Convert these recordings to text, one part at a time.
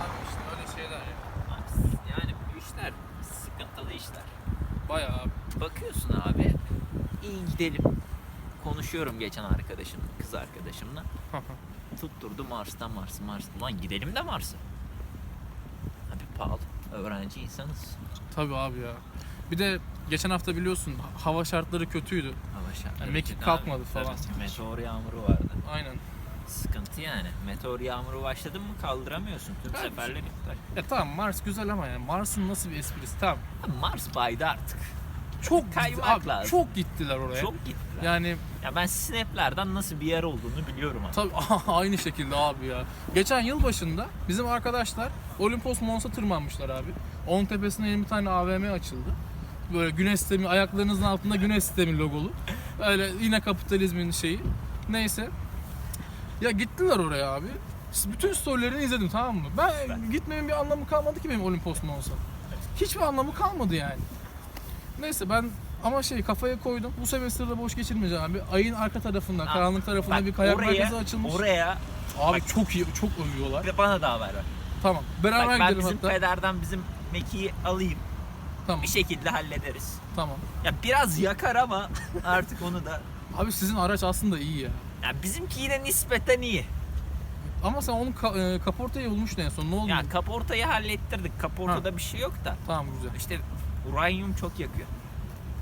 Abi işte öyle şeyler ya. Yani bu işler sıkıntılı işler. Bayağı. Bakıyorsun abi iyi gidelim. Konuşuyorum geçen arkadaşım, kız arkadaşımla. Tutturdu Mars'ta Mars, Mars. Ulan gidelim de Mars'a. Abi pahalı. Öğrenci insanız. Tabii abi ya. Bir de geçen hafta biliyorsun hava şartları kötüydü. Hava şartları. Yani mekik kötü abi. kalkmadı falan. Evet, meteor yağmuru vardı. Aynen. Sıkıntı yani. Meteor yağmuru başladı mı kaldıramıyorsun. Tüm Evet. seferler iptal. Ya tamam Mars güzel ama yani Mars'ın nasıl bir esprisi? Tamam. Abi Mars baydı artık. Çok Kaymak gitti, abi, lazım. çok gittiler oraya. Çok gittiler. Yani Ya ben Snap'lerden nasıl bir yer olduğunu biliyorum abi. tabii aynı şekilde abi ya. Geçen yıl başında bizim arkadaşlar Olimpos Mons'a tırmanmışlar abi. Onun tepesine yeni bir tane AVM açıldı. Böyle güneş sistemi, ayaklarınızın altında güneş sistemi logolu. Öyle yine kapitalizmin şeyi. Neyse. Ya gittiler oraya abi. Bütün storylerini izledim tamam mı? Ben, Ben- gitmemin bir anlamı kalmadı ki benim Olimpos Mons'a. Hiçbir anlamı kalmadı yani. Neyse ben ama şey kafaya koydum. Bu semestrde boş geçirmeyeceğim abi. Ayın arka tarafında, Ha, karanlık tarafında Bak bir kayak oraya, merkezi açılmış. Oraya Abi bak- çok iyi, çok övüyorlar. ve bana da haber ver. Tamam. Beraber Bak ben gidelim bizim hatta. pederden bizim mekiği alayım. Tamam. Bir şekilde hallederiz. Tamam. Ya biraz yakar ama artık onu da. Abi sizin araç aslında iyi ya. Ya bizimki yine nispeten iyi. Ama sen onun ka- e, kaportayı bulmuştun en son. Ne oldu? Ya kaportayı hallettirdik. Kaportada bir şey yok da. Tamam güzel. İşte uranyum çok yakıyor.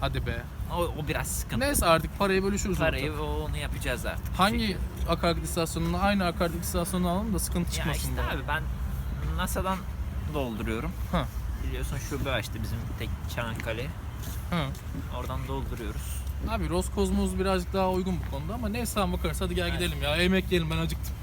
Hadi be. O, o biraz sıkıntı. Neyse artık parayı bölüşürüz. Parayı ortak. o- onu yapacağız artık. Hangi şekilde. akaryakıt istasyonuna aynı akaryakıt istasyonuna alalım da sıkıntı Ya çıkmasın. işte bana. abi ben NASA'dan dolduruyorum. Ha. Biliyorsun şube açtı bizim tek Çanakkale. Ha. Oradan dolduruyoruz. Abi Roskosmos birazcık daha uygun bu konuda ama neyse bakarız. Hadi gel gidelim ya. Yemek yiyelim ben acıktım.